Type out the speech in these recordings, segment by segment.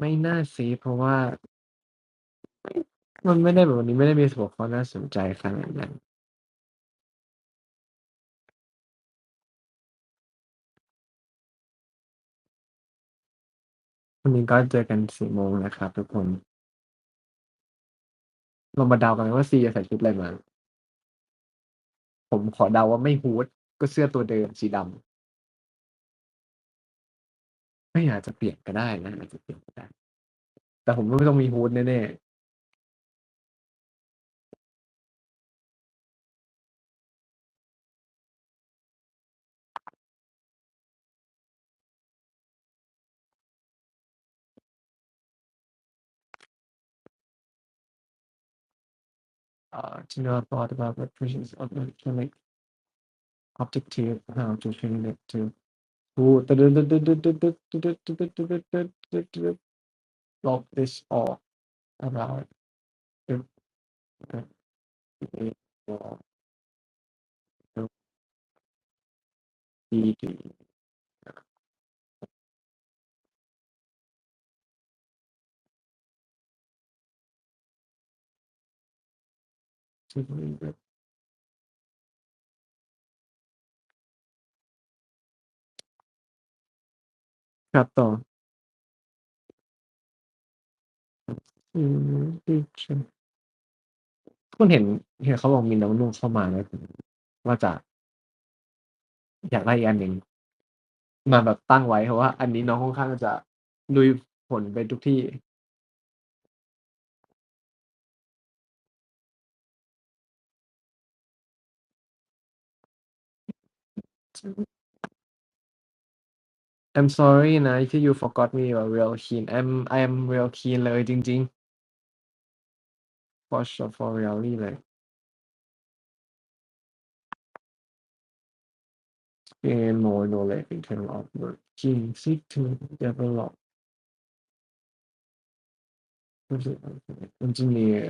ไม่น่าซฟเพราะว่า มันไม่ได้แบบวันนี้ไม่ได้มีหัวข้อน่าสนใจขนาดนั้นพรุ่งนี้ก็เจอกัน4โมงนะครับทุกคนเรามาเดากันว่าซีจะใส่ชุดอะไรมา?ผมขอเดาว่าไม่ฮูดก็เสื้อตัวเดิมสีดำ เฮ้ยอาจจะเปลี่ยนก็ได้นะอาจจะเปลี่ยนก็ได้ แต่ผมไม่ต้องมีฮูดแน่ๆ Uh, to know a thought about what versions of electronic objective, how to train it to พู log this all about ครับ ต่อ อืมคุณเห็น เห็นเขาบอกมีน้องนุ่งเข้ามาไหม?ผมว่าจะ อยากได้อีกอันหนึ่ง มาแบบตั้งไว้ เพราะว่าอันนี้น้องค่อนข้างจะลุยฝนไปทุกที่ I'm sorry นะ ที่ you forgot me you are real keen I'm I am real keen เลยจริง ๆ for sure for really เลย gain more knowledge in terms of working seek to develop engineer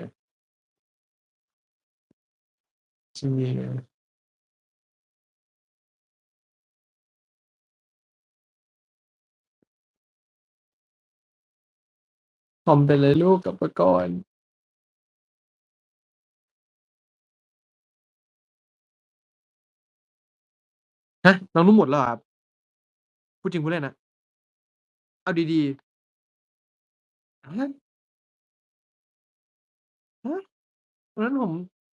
engineer ทำไปเลยลูกกับมาก่อนฮะ น้องนุ่งหมดแล้วเหรอครับ?พูดจริงพูดเล่นนะ?เอาดีๆฮะ?ฮะวันนั้นผม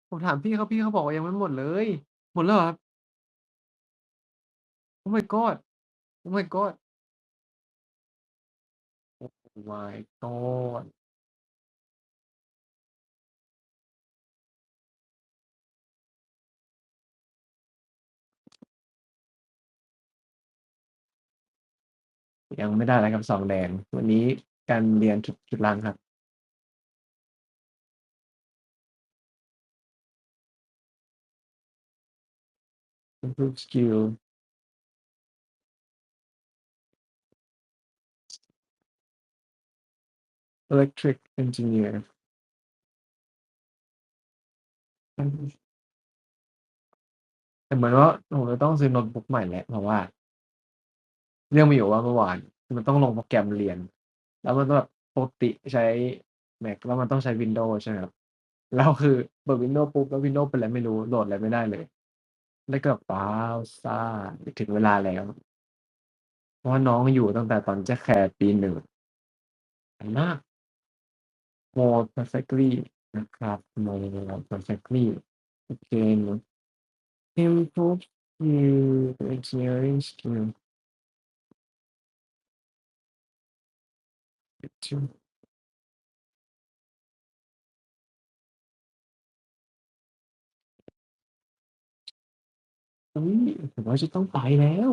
ผมถามพี่เขาพี่เขาบอกว่ายังไม่หมดเลย หมดแล้วเหรอครับ? Oh my god Oh my god Oh my god ยังไม่ได้อะไรครับ2แดง วันนี้การเรียนจุดจุดรังครับ improve skill electric engineer อืมแต่เหมือนว่าผมจะต้องซื้อโน้ตบุ๊กใหม่แล้วเพราะว่า เรื่องมีอยู่ว่าเมื่อวานมันต้องลงโปรแกรมเรียน แล้วมันก็แบบปกติใช้ Mac แล้วมันต้องใช้ Windows ใช่ไหมครับแล้วคือเปิด Windows ปุ๊บแล้ว Windows เป็นอะไรไม่รู้โหลดอะไรไม่ได้เลย แล้วก็แบบว้าวซ่าถึงเวลาแล้ว เพราะว่าน้องอยู่ตั้งแต่ตอน Jack-Care ปี1นานมาก more perfectly นะครับ more perfectly โอเคเนาะ improve skill engineering skill อุ๊ยผมว่าจะต้องไปแล้ว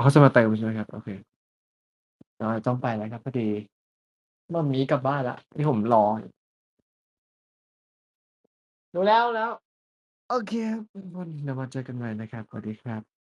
อ๋อเขาจะมาเติมใช่ไหมครับ?โอเคอาต้องไปแล้วครับพอดีหม่ามี้กลับบ้านแล้วนี่ผมรอดูแล้วแล้ว โอเคครับทุกคนเดี๋ยวมาเจอกันใหม่นะครับสวัสดีครับ